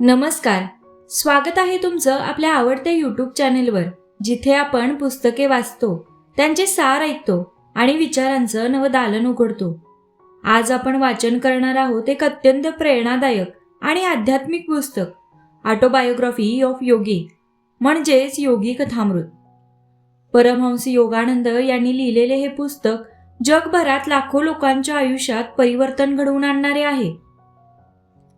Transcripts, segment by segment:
नमस्कार. स्वागत आहे तुमचं आपल्या आवडत्या यूट्यूब चॅनेलवर जिथे आपण पुस्तके वाचतो त्यांचे सार ऐकतो आणि विचारांचं नवदालन उघडतो. आज आपण वाचन करणार आहोत एक अत्यंत प्रेरणादायक आणि आध्यात्मिक पुस्तक ऑटोबायोग्राफी ऑफ योगी म्हणजेच योगी कथामृत. परमहंस योगानंद यांनी लिहिलेले हे पुस्तक जगभरात लाखो लोकांच्या आयुष्यात परिवर्तन घडवून आणणारे आहे.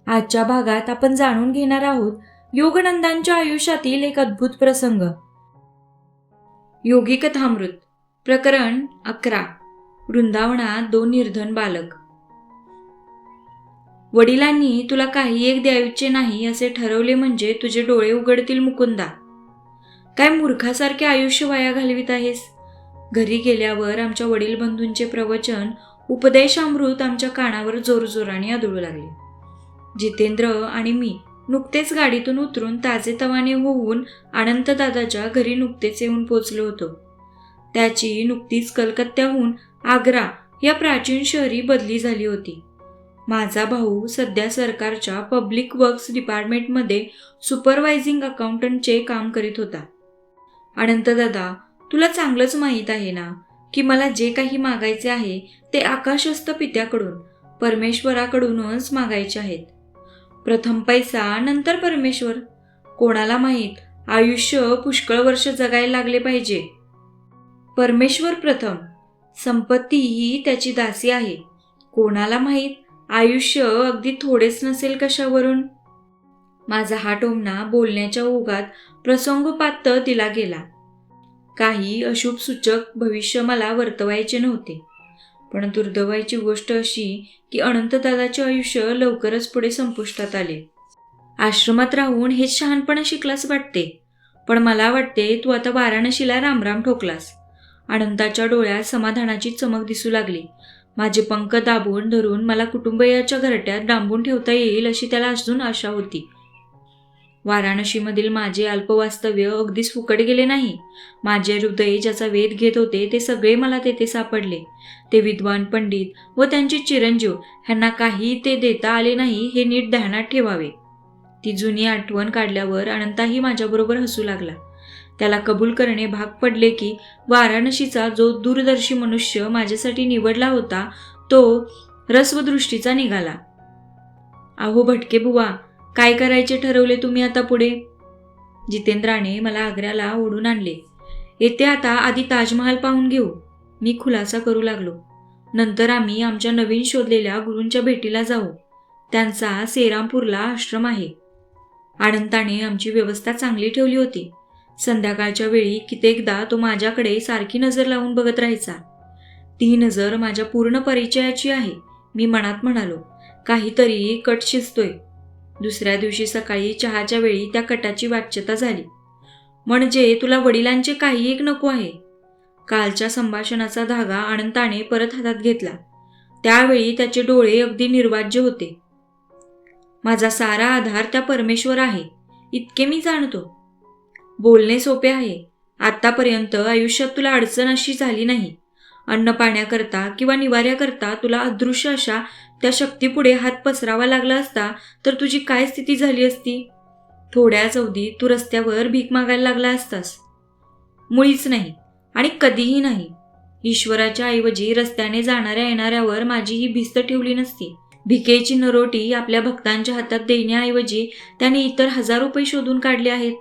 आजच्या भागात आपण जाणून घेणार आहोत योगनंदांच्या आयुष्यातील एक अद्भुत प्रसंग. योगी कथामृत प्रकरण अकरा वृंदावनात दोन निर्धन बालक. वडिलांनी तुला काही एक द्यायचे नाही असे ठरवले म्हणजे तुझे डोळे उघडतील मुकुंदा. काय मूर्खासारखे आयुष्य वाया घालवित आहेस? घरी गेल्यावर आमच्या वडील बंधूंचे प्रवचन उपदेशामृत आमच्या कानावर जोरजोराने आदळू लागले. जितेंद्र आणि मी नुकतेच गाडीतून उतरून ताजेतवाने होऊन अनंतदादाच्या घरी नुकतेच येऊन पोचलो होतो. त्याची नुकतीच कलकत्त्याहून आग्रा या प्राचीन शहरी बदली झाली होती. माझा भाऊ सध्या सरकारच्या पब्लिक वर्क्स डिपार्टमेंटमध्ये सुपरवायझिंग अकाउंटंटचे काम करीत होता. अनंतदादा तुला चांगलंच माहीत आहे ना की मला जे काही मागायचे आहे ते आकाशस्थ पित्याकडून परमेश्वराकडूनच मागायचे आहेत. प्रथम पैसा नंतर परमेश्वर. कोणाला माहीत? आयुष्य पुष्कळ वर्ष जगायला लागले पाहिजे. परमेश्वर प्रथम. संपत्ती ही त्याची दासी आहे. कोणाला माहीत? आयुष्य अगदी थोडेच नसेल कशावरून? माझा हा टोमणा बोलण्याच्या ओघात प्रसंगोपात दिला गेला. काही अशुभ सूचक भविष्य मला वर्तवायचे नव्हते. पण दुर्दैवाची गोष्ट अशी की अनंतदादाचे आयुष्य लवकरच पुढे संपुष्टात आले. आश्रमात राहून हेच शहाणपणा शिकलास वाटते. पण मला वाटते तू आता वाराणसीला रामराम ठोकलास. अनंताच्या डोळ्यात समाधानाची चमक दिसू लागली. माझे पंख दाबून धरून मला कुटुंबियाच्या घरट्यात डांबून ठेवता येईल अशी त्याला अजून आशा होती. वाराणसीमधील माझे अल्पवास्तव्य अगदीच फुकट गेले नाही. माझे हृदय ज्याचा वेध घेत होते ते सगळे मला तेथे सापडले. ते विद्वान पंडित व त्यांचे चिरंजीव ह्यांना काही ते देता आले नाही हे नीट ध्यानात ठेवावे. ती जुनी आठवण काढल्यावर अनंताही माझ्याबरोबर हसू लागला. त्याला कबूल करणे भाग पडले की वाराणसीचा जो दूरदर्शी मनुष्य माझ्यासाठी निवडला होता तो रस्वदृष्टीचा निघाला. अहो भटके बुवा काय करायचे ठरवले तुम्ही आता पुढे? जितेंद्राने मला आग्र्याला ओढून आणले. येते आता आधी ताजमहाल पाहून घेऊ. मी खुलासा करू लागलो. नंतर आम्ही आमच्या नवीन शोधलेल्या गुरूंच्या भेटीला जाऊ. त्यांचा सेरामपूरला आश्रम आहे. आनंदाने आमची व्यवस्था चांगली ठेवली होती. संध्याकाळच्या वेळी कित्येकदा तो माझ्याकडे सारखी नजर लावून बघत राहायचा. ती नजर माझ्या पूर्ण परिचयाची आहे मी मनात म्हणालो. काहीतरी कट शिजतोय. दुसऱ्या दिवशी सकाळी चहाच्या वेळी त्या कटाची वाच्यता झाली. म्हणजे तुला वडिलांचे काही एक नको आहे? कालच्या संभाषणाचा धागा अनंताने परत हातात घेतला. त्यावेळी त्याचे डोळे अगदी निर्वाज्य होते. माझा सारा आधार त्या परमेश्वर आहे. इतके मी जाणतो. बोलणे सोपे आहे. आत्तापर्यंत आयुष्यात तुला अडचण अशी झाली नाही. अन्न पाण्याकरता किंवा निवाऱ्याकरता तुला अदृश्य अशा त्या शक्तीपुढे हात पसरावा लागला असता तर तुझी काय स्थिती झाली असती? थोड्याच अवधीत तू रस्त्यावर भीक मागायला लागला असतास. मुळीच नाही आणि कधीही नाही. ईश्वराच्या ऐवजी रस्त्याने जाणाऱ्या येणाऱ्यावर माझी ही भिस्त ठेवली नसती. भिकेची नरोटी आपल्या भक्तांच्या हातात देण्याऐवजी त्याने इतर हजार रुपये शोधून काढले आहेत.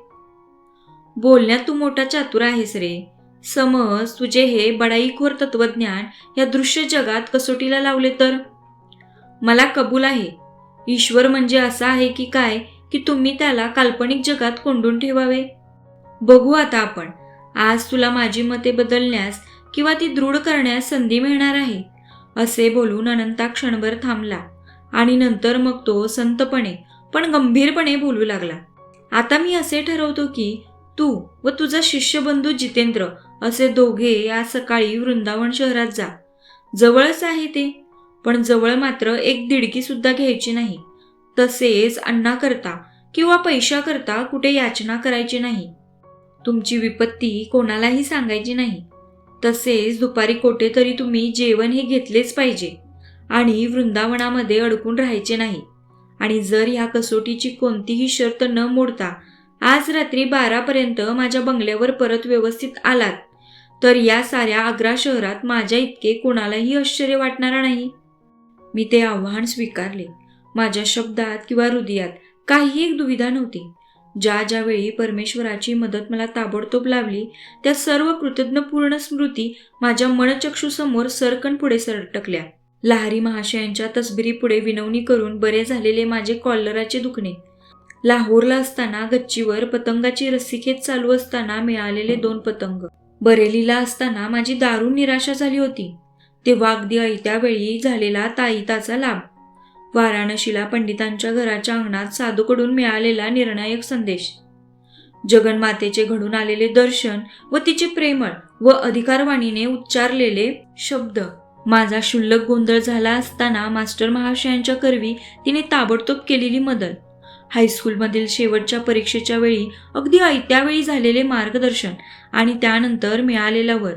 बोलण्यात तू मोठा चातुर आहेस रे. समज तुझे हे बडाईखोर तत्वज्ञान या दृश्य जगात कसोटीला लावले तर? मला कबूल आहे. ईश्वर म्हणजे असा आहे की काय की तुम्ही त्याला काल्पनिक जगात कोंडून ठेवावे? बघू आता आपण. आज तुला माझी मते बदलण्यास किंवा ती दृढ करण्यास संधी मिळणार आहे असे बोलून अनंता क्षणभर थांबला आणि नंतर मग तो संतपणे पण गंभीरपणे बोलू लागला. आता मी असे ठरवतो की तू व तुझा शिष्यबंधू जितेंद्र असे दोघे आज सकाळी वृंदावन शहरात जा. जवळच आहे ते पण जवळ मात्र एक दिडकी सुद्धा घ्यायची नाही. तसेच अण्णाकरता किंवा पैशाकरता कुठे याचना करायची नाही. तुमची विपत्ती कोणालाही सांगायची नाही. तसेच दुपारी कोठे तरी तुम्ही जेवण हे घेतलेच पाहिजे आणि वृंदावनामध्ये अडकून राहायचे नाही. आणि जर ह्या कसोटीची कोणतीही शर्त न मोडता आज रात्री बारापर्यंत माझ्या बंगल्यावर परत व्यवस्थित आलात तर या साऱ्या आग्रा शहरात माझ्या इतके कोणालाही आश्चर्य वाटणार नाही. मी ते आव्हान स्वीकारले. माझ्या शब्दात किंवा हृदयात काही एक दुविधा नव्हती. ज्या ज्यावेळी परमेश्वराची मदत मला ताबडतोब लाभली त्या सर्व कृतज्ञपूर्ण स्मृती माझ्या मनचक्षूसमोर सरकन पुढे सरटकल्या. लहारी महाशयांच्या तसबिरीपुढे विनवणी करून बरे झालेले माझे कॉलराचे दुखणे. लाहोरला असताना गच्चीवर पतंगाची रस्सीखेच चालू असताना मिळालेले दोन पतंग. बरेलीला असताना माझी दारुण निराशा झाली होती. तेव्हा अगदी ऐत्यावेळी झालेला ताईताचा लाभ. वाराणसीला पंडितांच्या घराच्या अंगणात साधूकडून मिळालेला निर्णायक संदेश. जगन्मातेचे घडून आलेले दर्शन व तिचे प्रेमळ व अधिकारवाणीने उच्चारलेले शब्द. माझा शुल्लक गोंधळ झाला असताना मास्टर महाशयांच्या करवी तिने ताबडतोब केलेली मदत. हायस्कूलमधील शेवटच्या परीक्षेच्या वेळी अगदी ऐत्या वेळी झालेले मार्गदर्शन आणि त्यानंतर मिळालेला वर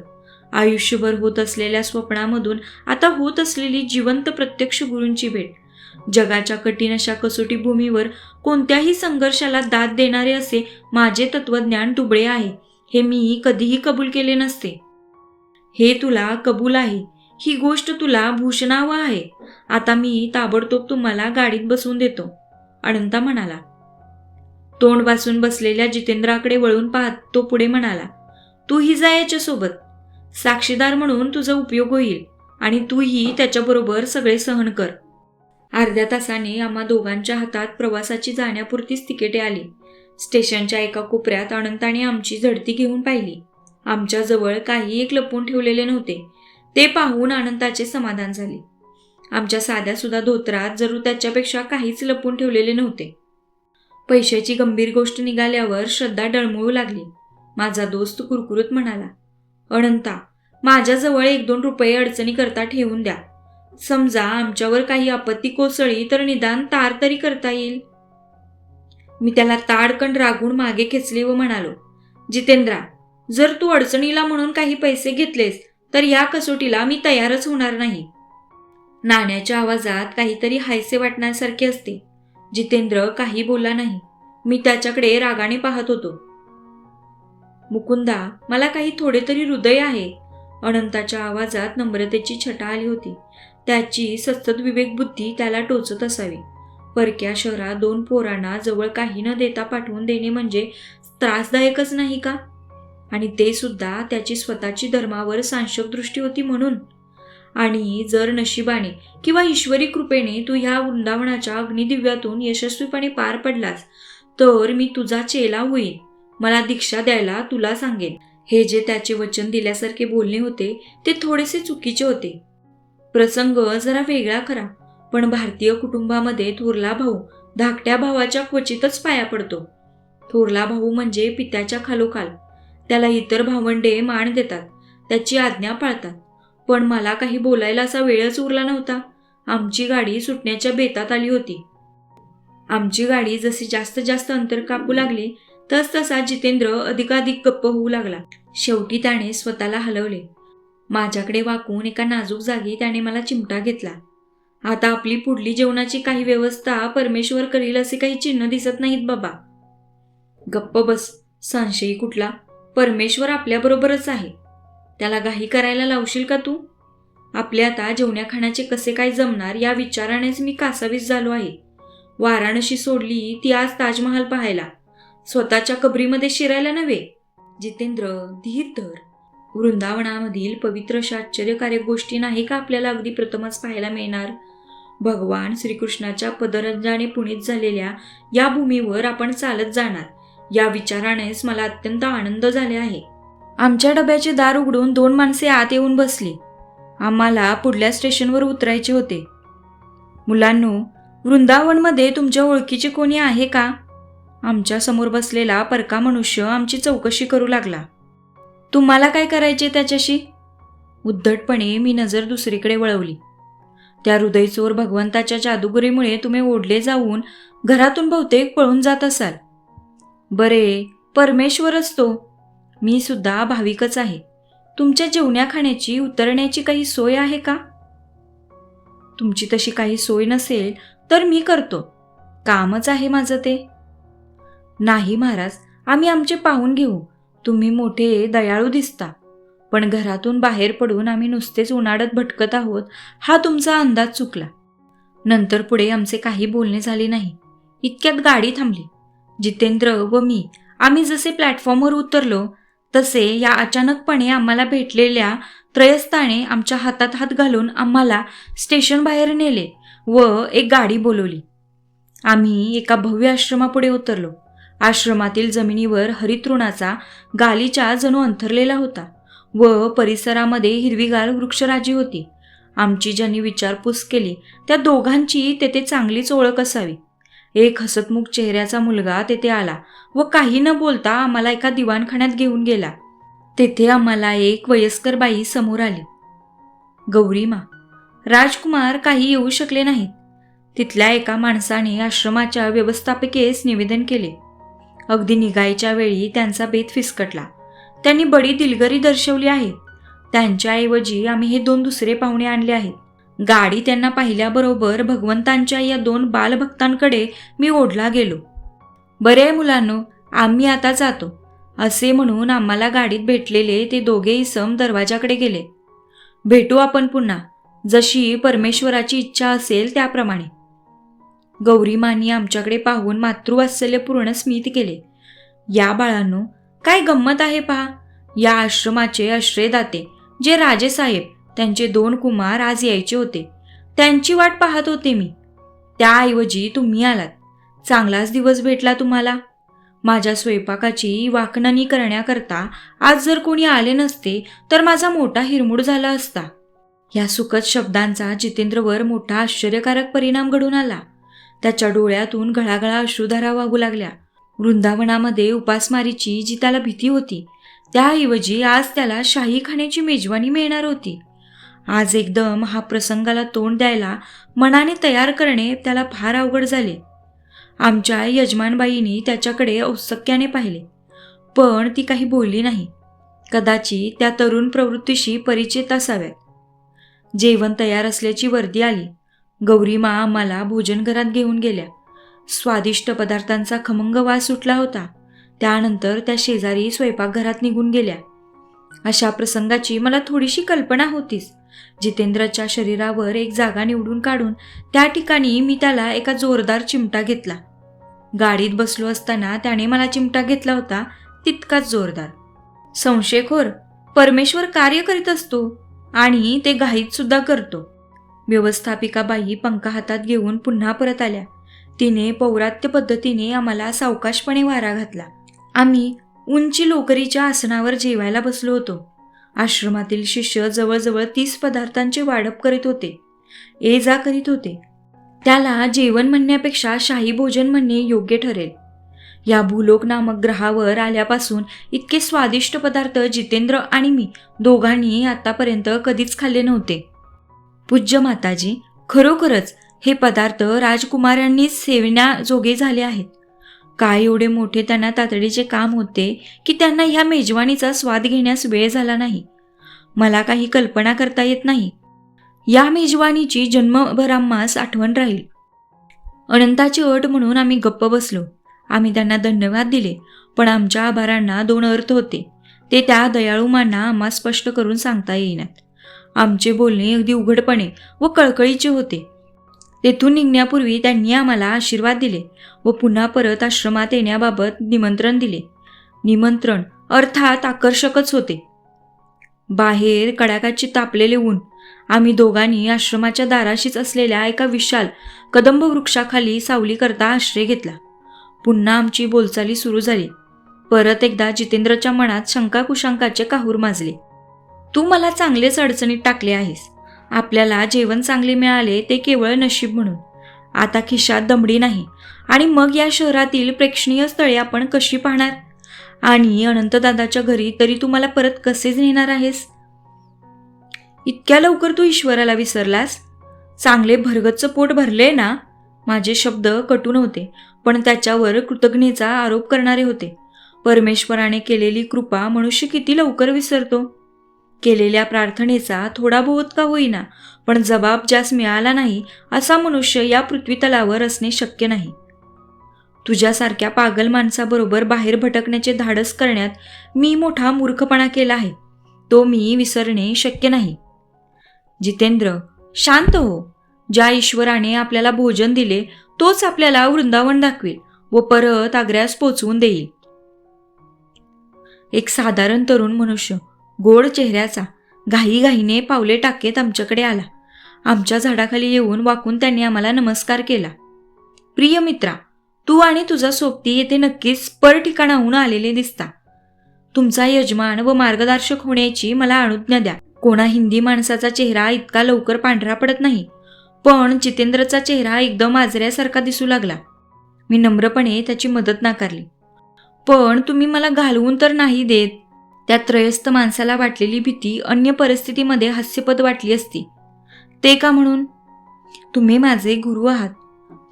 आयुष्यभर होत असलेल्या स्वप्नामधून आता होत असलेली जिवंत प्रत्यक्ष गुरूंची भेट. जगाच्या कठीण अशा कसोटी भूमीवर कोणत्याही संघर्षाला दाद देणारे असे माझे तत्वज्ञान दुबळे आहे हे मी कधीही कबूल केले नसते. हे तुला कबूल आहे ही गोष्ट तुला भूषणावं आहे. आता मी ताबडतोब तुम्हाला गाडीत बसवून देतो. अनंता म्हणाला. तोंड वाचून बसलेल्या जितेंद्राकडे वळून पाहत तो पुढे म्हणाला तूही जा याच्यासोबत. साक्षीदार म्हणून तुझा उपयोग होईल आणि तूही त्याच्याबरोबर सगळे सहन कर. अर्ध्या तासाने आम्हा दोघांच्या हातात प्रवासाची जाण्यापुरतीच तिकिटे आली. स्टेशनच्या एका कोपऱ्यात अनंताने आमची झडती घेऊन पाहिली. आमच्याजवळ काही एक लपवून ठेवलेले नव्हते. ते पाहून अनंताचे समाधान झाले. आमच्या साध्या सुद्धा धोत्रात जरूर त्याच्यापेक्षा काहीच लपून ठेवलेले नव्हते. पैशाची गंभीर गोष्ट निघाल्यावर श्रद्धा डळमळू लागली. माझा दोस्त कुरकुरत म्हणाला अनंता माझ्याजवळ एक दोन रुपये अडचणी करता ठेवून द्या. समजा आमच्यावर काही आपत्ती कोसळी तर निदान तार तरी करता येईल. मी त्याला ताडकण रागून मागे खेचले व म्हणालो जितेंद्रा जर तू अडचणीला म्हणून काही पैसे घेतलेस तर या कसोटीला मी तयारच होणार नाही. नाण्याच्या आवाजात काहीतरी हायसे वाटण्यासारखे असते. जितेंद्र काही बोलला नाही. मी त्याच्याकडे रागाने पाहत होतो. मुकुंदा मला काही थोडे तरी हृदय आहे. अनंताच्या आवाजात नम्रतेची छटा आली होती. त्याची सतत विवेक बुद्धी त्याला टोचत असावी. परक्या शहरात दोन पोरांना जवळ काही न देता पाठवून देणे म्हणजे त्रासदायकच नाही का? आणि ते सुद्धा त्याची स्वतःची धर्मावर सांशक दृष्टी होती म्हणून आणि जर नशिबाने किंवा ईश्वरी कृपेने तू ह्या वृंदावनाच्या अग्निदिव्यातून यशस्वीपणे पार पडलास तर मी तुझा चेला होईन. मला दीक्षा द्यायला तुला सांगेन. हे जे त्याचे वचन दिल्यासारखे बोलणे होते ते थोडेसे चुकीचे होते. प्रसंग जरा वेगळा खरा पण भारतीय कुटुंबामध्ये थोरला भाऊ धाकट्या भावाच्या क्वचितच पाया पडतो. थोरला भाऊ म्हणजे पित्याच्या खालोखाल. त्याला इतर भावंडे मान देतात. त्याची आज्ञा पाळतात. पण मला काही बोलायला असा वेळच उरला नव्हता. आमची गाडी सुटण्याच्या बेतात आली होती. आमची गाडी जशी जास्त जास्त अंतर कापू लागली तस तसा जितेंद्र अधिकाधिक गप्प होऊ लागला. शेवटी त्याने स्वतःला हलवले. माझ्याकडे वाकून एका नाजूक जागी त्याने मला चिमटा घेतला. आता आपली पुढली जेवणाची काही व्यवस्था परमेश्वर करील असे काही चिन्ह दिसत नाहीत बाबा. गप्प बस संशयी कुठला? परमेश्वर आपल्याबरोबरच आहे. त्याला घाई करायला लावशील का तू? आपले आता जेवण्या खाण्याचे कसे काय जमणार या विचारानेच मी कासावीस झालो आहे. वाराणसी सोडली ती आज ताजमहाल पाहायला. स्वतःच्या कबरीमध्ये शिरायला नव्हे. जितेंद्र धीर धर. वृंदावनामधील पवित्र अशा आश्चर्यकारक गोष्टी नाही का आपल्याला अगदी प्रथमच पाहायला मिळणार? भगवान श्रीकृष्णाच्या पदरंजाने पुनीत झालेल्या या भूमीवर आपण चालत जाणार. या विचारानेच मला अत्यंत आनंद झाले आहे. आमच्या डब्याचे दार उघडून दोन माणसे आत येऊन बसली. आम्हाला पुढल्या स्टेशनवर उतरायचे होते. मुलांनो वृंदावनमध्ये तुमच्या ओळखीचे कोणी आहे का? आमच्यासमोर बसलेला परका मनुष्य आमची चौकशी करू लागला. तुम्हाला काय करायचे त्याच्याशी? उद्धटपणे मी नजर दुसरीकडे वळवली. त्या हृदयचोर भगवंताच्या जादूगिरीमुळे तुम्ही ओढले जाऊन घरातून बहुतेक पळून जात असाल. बरे परमेश्वरच तो. मी सुद्धा भाविकच आहे. तुमच्या जेवण्या खाण्याची उतरण्याची काही सोय आहे का? तुमची तशी काही सोय नसेल तर मी करतो. कामच आहे माझं ते. नाही महाराज आम्ही आमचे पाहून घेऊ. तुम्ही मोठे दयाळू दिसता. पण घरातून बाहेर पडून आम्ही नुसतेच उन्हाळ्यात भटकत आहोत हा तुमचा अंदाज चुकला. नंतर पुढे आमचे काही बोलणे झाले नाही. इतक्यात गाडी थांबली. जितेंद्र व मी आम्ही जसे प्लॅटफॉर्मवर उतरलो तसे या अचानकपणे आम्हाला भेटलेल्या त्रयस्थाने आमच्या हातात हात घालून आम्हाला स्टेशन बाहेर नेले व एक गाडी बोलवली. आम्ही एका भव्य आश्रमापुढे उतरलो. आश्रमातील जमिनीवर हरितृणाचा गालीचा जणू अंथरलेला होता व परिसरामध्ये हिरवीगार वृक्षराजी होती. आमची ज्यांनी विचारपूस केली त्या दोघांची तेथे चांगलीच ओळख असावी. एक हसतमुख चेहऱ्याचा मुलगा तेथे आला व काही न बोलता आम्हाला एका दिवाणखान्यात घेऊन गेला. तेथे आम्हाला एक वयस्कर बाई समोर आली. गौरीमा राजकुमार काही येऊ शकले नाहीत. तिथल्या एका माणसाने आश्रमाच्या व्यवस्थापिकेस निवेदन केले. अगदी निघायच्या वेळी त्यांचा बेत फिसकटला. त्यांनी बडी दिलगरी दर्शवली आहे. त्यांच्याऐवजी आम्ही हे दोन दुसरे पाहुणे आणले आहेत. गाडी त्यांना पाहिल्याबरोबर भगवंतांच्या या दोन बालभक्तांकडे मी ओढला गेलो. बरे आहे मुलांनो आम्ही आता जातो. असे म्हणून आम्हाला गाडीत भेटलेले ते दोघे इसम दरवाजाकडे गेले. भेटू आपण पुन्हा जशी परमेश्वराची इच्छा असेल त्याप्रमाणे. गौरीमानी आमच्याकडे पाहून मातृवात्सल्यपूर्ण स्मित केले. या बाळांनो काय गंमत आहे पहा. या आश्रमाचे आश्रयदाते जे राजेसाहेब त्यांचे दोन कुमार आज यायचे होते. त्यांची वाट पाहत होते मी. त्याऐवजी तुम्ही आलात. चांगलाच दिवस भेटला तुम्हाला. माझ्या स्वयंपाकाची वाकणणी करण्याकरता आज जर कोणी आले नसते तर माझा मोठा हिरमूड झाला असता. या सुखद शब्दांचा जितेंद्रवर मोठा आश्चर्यकारक परिणाम घडून आला. त्याच्या डोळ्यातून घळाघळा अश्रुधारा वाहू लागल्या. वृंदावनामध्ये उपासमारीची जी त्याला भीती होती. त्याऐवजी आज त्याला शाही खाण्याची मेजवानी मिळणार होती. आज एकदम हा प्रसंगाला तोंड द्यायला मनाने तयार करणे त्याला फार अवघड झाले. आमच्या यजमानबाईंनी त्याच्याकडे औत्सक्याने पाहिले. पण ती काही बोलली नाही. कदाचित त्या तरुण प्रवृत्तीशी परिचित असाव्यात. जेवण तयार असल्याची वर्दी आली. गौरीमा आम्हाला भोजनघरात घेऊन गेल्या. स्वादिष्ट पदार्थांचा खमंग वास सुटला होता. त्यानंतर त्या शेजारी स्वयंपाकघरात निघून गेल्या. अशा प्रसंगाची मला थोडीशी कल्पना होतीच. जितेंद्रच्या शरीरावर एक जागा निवडून काढून त्या ठिकाणी मी त्याला एका जोरदार चिमटा घेतला. गाडीत बसलो असताना त्याने मला चिमटा घेतला होता तितकाच जोरदार. संशयखोर परमेश्वर कार्य करीत असतो आणि ते घाईत सुद्धा करतो. व्यवस्थापिका बाई पंखा हातात घेऊन पुन्हा परत आल्या. तिने पौरात्य पद्धतीने आम्हाला सावकाशपणे वारा घातला. आम्ही उंची लोकरीच्या आसनावर जेवायला बसलो होतो. आश्रमातील शिष्य जवळजवळ तीस पदार्थांचे वाढप करीत होते. ये जा करीत होते. त्याला जेवण म्हणण्यापेक्षा शाही भोजन म्हणणे योग्य ठरेल. या भूलोक नामक ग्रहावर आल्यापासून इतके स्वादिष्ट पदार्थ जितेंद्र आणि मी दोघांनी आतापर्यंत कधीच खाल्ले नव्हते. पूज्य माताजी खरोखरच हे पदार्थ राजकुमारांनी सेवण्याजोगे झाले आहेत. काय एवढे मोठे त्यांना तातडीचे काम होते की त्यांना ह्या मेजवानीचा स्वाद घेण्यास वेळ झाला नाही. मला काही कल्पना करता येत नाही. या मेजवानीची जन्मभर आम्हास आठवण राहील. अनंताची अट म्हणून आम्ही गप्प बसलो. आम्ही त्यांना धन्यवाद दिले पण आमच्या आभारांना दोन अर्थ होते. ते त्या दयाळूमांना आम्हा स्पष्ट करून सांगता येईनात. आमचे बोलणे अगदी उघडपणे व कळकळीचे होते. तेथून निघण्यापूर्वी त्यांनी आम्हाला आशीर्वाद दिले व पुन्हा परत आश्रमात येण्याबाबत निमंत्रण दिले. निमंत्रण अर्थात आकर्षकच होते. बाहेर कडाकाची तापलेले ऊन आम्ही दोघांनी आश्रमाच्या दाराशीच असलेल्या एका विशाल कदंब वृक्षाखाली सावली करता आश्रय घेतला. पुन्हा आमची बोलचाली सुरू झाली. परत एकदा जितेंद्रच्या मनात शंका कुशंकाचे काहूर माजले. तू मला चांगलेच अडचणीत टाकले आहेस. आपल्याला जेवण चांगले मिळाले ते केवळ नशीब म्हणून. आता खिशात दमडी नाही आणि मग या शहरातील प्रेक्षणीय स्थळे आपण कशी पाहणार? आणि अनंतदादाच्या घरी तरी तू मला परत कसेच नेणार आहेस? इतक्या लवकर तू ईश्वराला विसरलास? चांगले भरगतचं पोट भरले ना? माझे शब्द कटू नव्हते पण त्याच्यावर कृतज्ञतेचा आरोप करणारे होते. परमेश्वराने केलेली कृपा मनुष्य किती लवकर विसरतो? केलेल्या प्रार्थनेचा थोडा बहुत का होईना पण जबाब ज्यास मिळाला नाही असा मनुष्य या पृथ्वीतलावर असणे शक्य नाही. तुझ्यासारख्या पागल माणसाबरोबर बाहेर भटकण्याचे धाडस करण्यात मी मोठा मूर्खपणा केला आहे. तो मी विसरणे शक्य नाही. जितेंद्र शांत हो. ज्या ईश्वराने आपल्याला भोजन दिले तोच आपल्याला वृंदावन दाखवेल व परत आग्र्यास पोचवून देईल. एक साधारण तरुण मनुष्य गोड चेहऱ्याचा घाईघाईने पावले टाकेत आमच्याकडे आला. आमच्या झाडाखाली येऊन वाकून त्यांनी आम्हाला नमस्कार केला. प्रिय मित्रा तू आणि तुझा सोबती येथे नक्कीच पर ठिकाणाहून आलेले दिसता. तुमचा यजमान व मार्गदर्शक होण्याची मला अनुज्ञा द्या. कोणा हिंदी माणसाचा चेहरा इतका लवकर पांढरा पडत नाही पण जितेंद्रचा चेहरा एकदम आजऱ्यासारखा दिसू लागला. मी नम्रपणे त्याची मदत नाकारली. पण तुम्ही मला घालवून तर नाही देत त्या त्रयस्थ माणसाला वाटलेली भीती अन्य परिस्थितीमध्ये हास्यपद वाटली असती. ते का म्हणून? तुम्ही माझे गुरु आहात.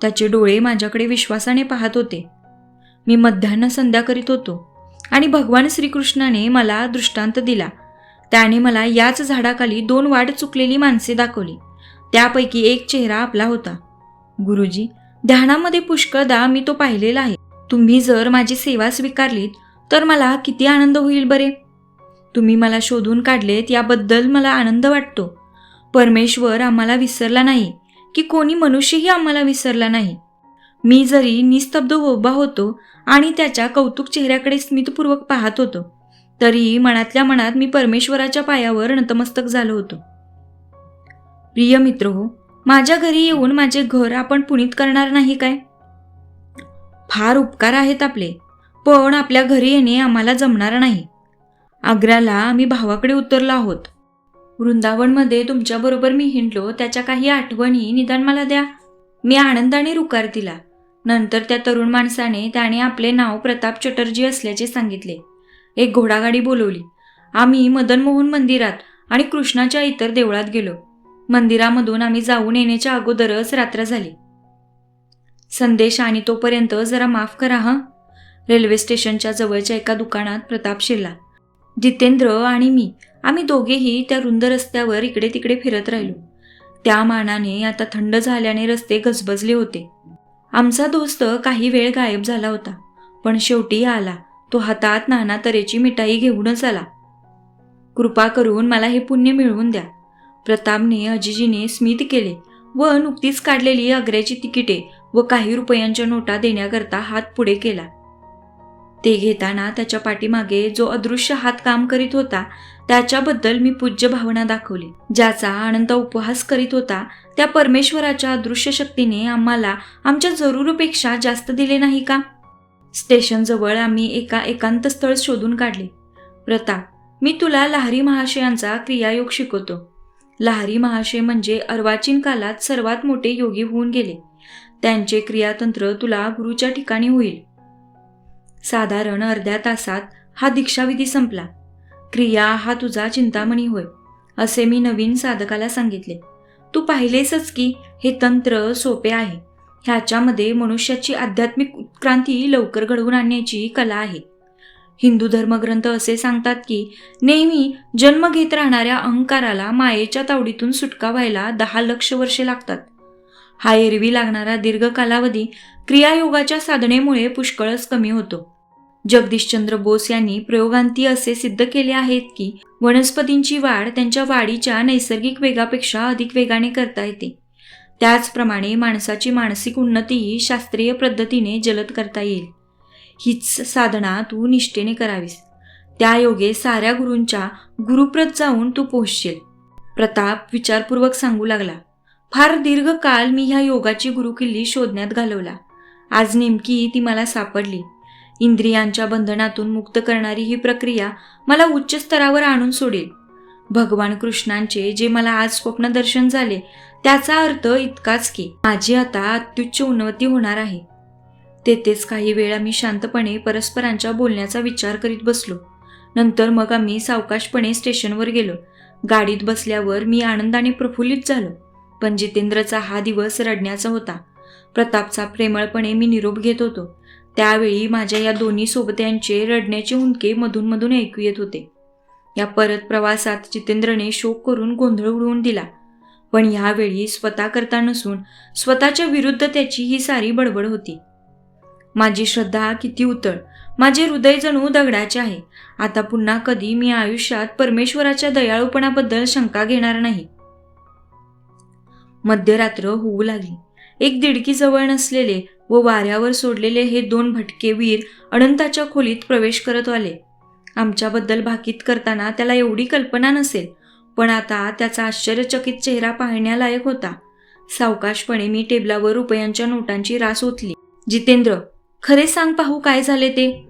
त्याचे डोळे माझ्याकडे विश्वासाने पाहत होते. मी मध्यान्ह संध्या करीत होतो आणि भगवान श्रीकृष्णाने मला दृष्टांत दिला. त्याने मला याच झाडाखाली दोन वाट चुकलेली माणसे दाखवली. त्यापैकी एक चेहरा आपला होता. गुरुजी ध्यानामध्ये पुष्कळदा मी तो पाहिलेला आहे. तुम्ही जर माझी सेवा स्वीकारलीत तर मला किती आनंद होईल बरे. तुम्ही मला शोधून काढलेत याबद्दल मला आनंद वाटतो. परमेश्वर आम्हाला विसरला नाही की कोणी मनुष्यही आम्हाला विसरला नाही. मी जरी निस्तब्ध उभा होतो आणि त्याच्या कौतुक चेहऱ्याकडे स्मितपूर्वक पाहत होतो तरीही मनातल्या मनात मी परमेश्वराच्या पायावर नतमस्तक झालो होतो. प्रिय मित्र हो माझ्या घरी येऊन माझे घर आपण पुनीत करणार नाही काय? फार उपकार आहेत आपले. पण आपल्या घरी येणे आम्हाला जमणार नाही. आग्र्याला आम्ही भावाकडे उतरलो आहोत. वृंदावनमध्ये तुमच्याबरोबर मी हिंडलो त्याच्या काही आठवणी निदान मला द्या. मी आनंदाने रुकार दिला. नंतर त्या तरुण माणसाने त्याने आपले नाव प्रताप चटर्जी असल्याचे सांगितले. एक घोडागाडी बोलवली. आम्ही मदनमोहन मंदिरात आणि कृष्णाच्या इतर देवळात गेलो. मंदिरामधून आम्ही जाऊन येण्याच्या अगोदरच रात्र झाली. संदेश आणि तोपर्यंत जरा माफ करा हं? रेल्वे स्टेशनच्या जवळच्या एका दुकानात प्रताप शिरला. जितेंद्र आणि मी आम्ही दोघेही त्या रुंद रस्त्यावर इकडे तिकडे फिरत राहिलो. त्या मानाने आता थंड झाल्याने रस्ते गजबजले होते. आमचा दोस्त काही वेळ गायब झाला होता पण शेवटी आला. तो हातात नाना तऱ्हेची मिठाई घेऊनच आला. कृपा करून मला हे पुण्य मिळवून द्या. प्रतापने अजिजीने स्मित केले व नुकतीच काढलेली आग्र्याची तिकिटे व काही रुपयांच्या नोटा देण्याकरता हात पुढे केला. ते घेताना त्याच्या पाठीमागे जो अदृश्य हात काम करीत होता त्याच्याबद्दल मी पूज्य भावना दाखवली. ज्याचा अनंत उपहास करीत होता त्या परमेश्वराच्या अदृश्य शक्तीने आम्हाला आमच्या जरुरीपेक्षा जास्त दिले नाही का? स्टेशनजवळ आम्ही एका एकांत स्थळ शोधून काढले. प्रताप मी तुला लहरी महाशयांचा क्रियायोग शिकवतो. लहरी महाशय म्हणजे अर्वाचीन कालात सर्वात मोठे योगी होऊन गेले. त्यांचे क्रियातंत्र तुला गुरुच्या ठिकाणी होईल. साधारण अर्ध्या तासात हा दीक्षाविधी संपला. क्रिया हा तुझा चिंतामणी होय असे मी नवीन साधकाला सांगितले. तू पाहिलेसच की हे तंत्र सोपे आहे. ह्याच्यामध्ये मनुष्याची आध्यात्मिक उत्क्रांती लवकर घडवून आणण्याची कला आहे. हिंदू धर्मग्रंथ असे सांगतात की नेहमी जन्म घेत राहणाऱ्या अहंकाराला मायेच्या तावडीतून सुटका व्हायला दहा लक्ष वर्षे लागतात. हा एरवी लागणारा दीर्घ कालावधी क्रियायोगाच्या साधनेमुळे पुष्कळच कमी होतो. जगदीशचंद्र बोस यांनी प्रयोगांती असे सिद्ध केले आहेत की वनस्पतींची वाढ त्यांच्या वाढीच्या नैसर्गिक वेगापेक्षा अधिक वेगाने करता येते. त्याचप्रमाणे माणसाची मानसिक उन्नतीही शास्त्रीय पद्धतीने जलद करता येईल. हीच साधना तू निष्ठेने करावीस. त्या योगे साऱ्या गुरूंच्या गुरुप्रत जाऊन तू पोहोचशील. प्रताप विचारपूर्वक सांगू लागला. फार दीर्घ काळ मी ह्या योगाची गुरुकिल्ली शोधण्यात घालवला. आज नेमकी ती मला सापडली. इंद्रियांच्या बंधनातून मुक्त करणारी ही प्रक्रिया मला उच्च स्तरावर आणून सोडेल. भगवान कृष्णांचे जे मला आज स्वप्नदर्शन झाले त्याचा अर्थ इतकाच की माझी आता अत्युच्च उन्नती होणार आहे. तेथेच काही वेळा मी शांतपणे परस्परांच्या बोलण्याचा विचार करीत बसलो. नंतर मग आम्ही सावकाशपणे स्टेशनवर गेलो. गाडीत बसल्यावर मी आनंदाने प्रफुल्लित झालो. पण जितेंद्रचा हा दिवस रडण्याचा होता. प्रतापचा प्रेमळपणे मी निरोप घेत होतो. त्यावेळी माझ्या या दोन्ही सोबत्यांचे रडण्याचे हुंदके मधून मधून ऐकू येत होते. या परत प्रवासात जितेंद्रने शोक करून गोंधळ उडवून दिला. पण ह्यावेळी स्वतः करता नसून स्वतःच्या विरुद्ध त्याची ही सारी बडबड होती. माझी श्रद्धा किती उतळ माझे हृदय जणू दगडाचे आहे. आता पुन्हा कधी मी आयुष्यात परमेश्वराच्या दयाळूपणाबद्दल शंका घेणार नाही. मध्यरात्र होऊ लागली. एक दिडकी जवळ नसलेले व वाऱ्यावर सोडलेले हे दोन भटके वीर अनंताच्या खोलीत प्रवेश करत आले. आमच्याबद्दल भाकीत करताना त्याला एवढी कल्पना नसेल पण आता त्याचा आश्चर्यचकित चेहरा पाहण्यालायक होता. सावकाशपणे मी टेबलावर रुपयांच्या नोटांची रास ओतली. जितेंद्र खरे सांग पाहू काय झाले ते?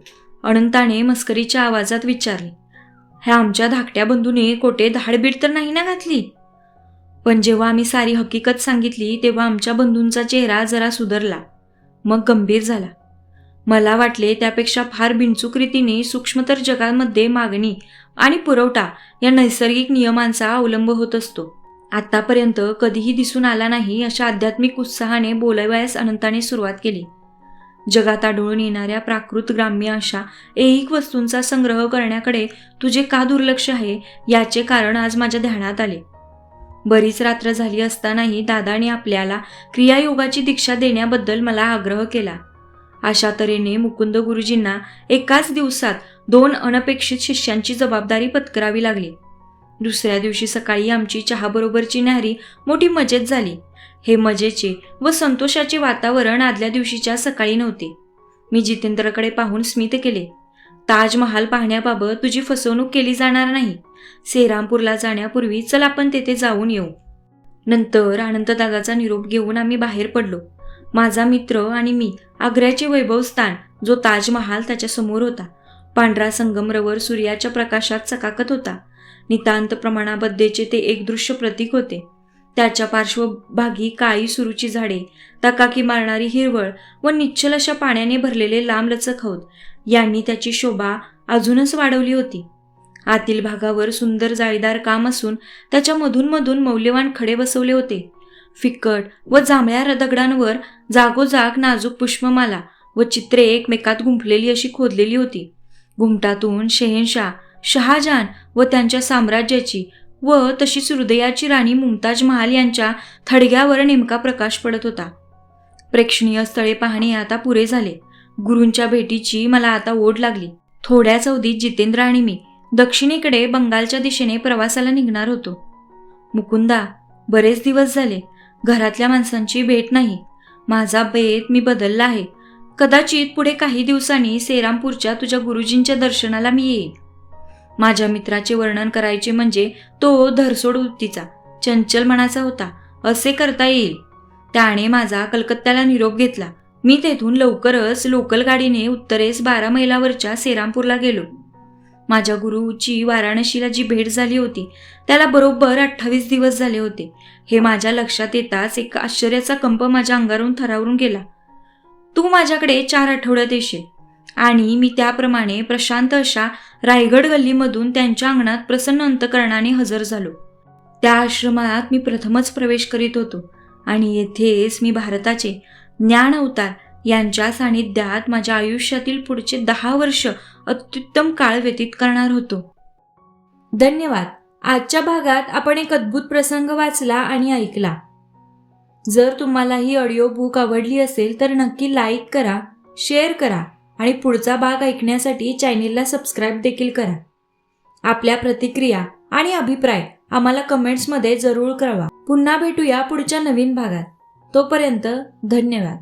अनंताने मस्करीच्या आवाजात विचारले. ह्या आमच्या धाकट्या बंधूने कोठे धाडबीड तर नाही ना घातली? पण जेव्हा आम्ही सारी हकीकत सांगितली तेव्हा आमच्या बंधूंचा चेहरा जरा सुधरला. मग गंभीर झाला. मला वाटले त्यापेक्षा फार बिनचूक रीतीने सूक्ष्मतर जगामध्ये मागणी आणि पुरवठा या नैसर्गिक नियमांचा अवलंब होत असतो. आत्तापर्यंत कधीही दिसून आला नाही अशा आध्यात्मिक उत्साहाने बोलावयास अनंताने सुरुवात केली. जगात आढळून येणाऱ्या प्राकृत ग्राम्य अशा ऐहिक वस्तूंचा संग्रह करण्याकडे तुझे का दुर्लक्ष आहे? याचे कारण आज माझ्या ध्यानात आले. बरीच रात्र झाली असतानाही दादाने आपल्याला क्रियायोगाची दीक्षा देण्याबद्दल मला आग्रह केला. अशा तऱ्हेने मुकुंद गुरुजींना एकाच दिवसात दोन अनपेक्षित शिष्यांची जबाबदारी पत्करावी लागली. दुसऱ्या दिवशी सकाळी आमची चहाबरोबरची न्याहरी मोठी मजेत झाली. हे मजेचे व संतोषाचे वातावरण आदल्या दिवशीच्या सकाळी नव्हते. मी जितेंद्रकडे पाहून स्मित केले. ताजमहाल पाहण्याबाबत तुझी फसवणूक केली जाणार नाही. सेरामपूरला जाण्यापूर्वी चल आपण तेथे जाऊन येऊ. नंतर आनंददादाचा निरोप घेऊन आम्ही बाहेर पडलो. माझा मित्र आणि मी आग्र्याचे वैभवस्थान जो ताजमहाल त्याच्यासमोर होता. पांढरा संगमरवर सूर्याच्या प्रकाशात चकाकत होता. नितांत प्रमाणाबद्धेचे ते एक दृश्य प्रतीक होते. त्याच्या पार्श्वभागी काळी सुरूची झाडे तकाकी मारणारी हिरवळ व निश्चल अशा पाण्याने भरलेले लांबलचक हौद. यांनी त्याची शोभा अजूनच वाढवली होती. आतील भागावर सुंदर जाळीदार काम असून त्याच्या मधूनमधून मौल्यवान खडे बसवले होते. फिकट व जांभळ्या दगडांवर जागोजाग नाजूक पुष्पमाला व चित्रे एकमेकात गुंफलेली अशी खोदलेली होती. घुमटातून शहेनशाह शहाजहान व त्यांच्या साम्राज्याची व तशीच हृदयाची राणी मुमताज महाल यांच्या थडग्यावर नेमका प्रकाश पडत होता. प्रेक्षणीय स्थळे पाहणे आता पुरे झाले. गुरूंच्या भेटीची मला आता ओढ लागली. थोड्याच अवधीत जितेंद्र आणि मी दक्षिणेकडे बंगालच्या दिशेने प्रवासाला निघणार होतो. मुकुंदा बरेच दिवस झाले घरातल्या माणसांची भेट नाही. माझा बेत मी बदलला आहे. कदाचित पुढे काही दिवसांनी सेरामपूरच्या तुझ्या गुरुजींच्या दर्शनाला मी येईन. माझ्या मित्राचे वर्णन करायचे म्हणजे तो धरसोड वृत्तीचा चंचल मनाचा होता असे करता येईल. त्याने माझा कलकत्त्याला निरोप घेतला. मी तेथून लवकरच लोकल गाडीने उत्तरेस बारा मैलावरच्या सेरामपूरला गेलो. माझ्या गुरुची वाराणसीला जी भेट झाली होती त्याला बरोबर अठ्ठावीस दिवस झाले होते. हे माझ्या लक्षात येताच एक आश्चर्याचा कंप माझ्या अंगावरून थरावरून गेला. तू माझ्याकडे चार आठवड्यात येशील. आणि मी त्याप्रमाणे प्रशांत अशा रायगड गल्लीमधून त्यांच्या अंगणात प्रसन्न अंतकरणाने हजर झालो. त्या आश्रमात मी प्रथमच प्रवेश करीत होतो. आणि येथेच मी भारताचे ज्ञान अवतार यांच्या सानिध्यात माझ्या आयुष्यातील पुढचे दहा वर्ष अत्युत्तम काळ व्यतीत करणार होतो. धन्यवाद. आजच्या भागात आपण एक अद्भुत प्रसंग वाचला आणि ऐकला. जर तुम्हाला ही ऑडिओ बुक आवडली असेल तर नक्की लाईक करा शेअर करा आणि पुढचा भाग ऐकण्यासाठी चॅनेलला सबस्क्राईब देखील करा. आपल्या प्रतिक्रिया आणि अभिप्राय आम्हाला कमेंट्समध्ये जरूर कळवा. पुन्हा भेटूया पुढच्या नवीन भागात. तोपर्यंत धन्यवाद.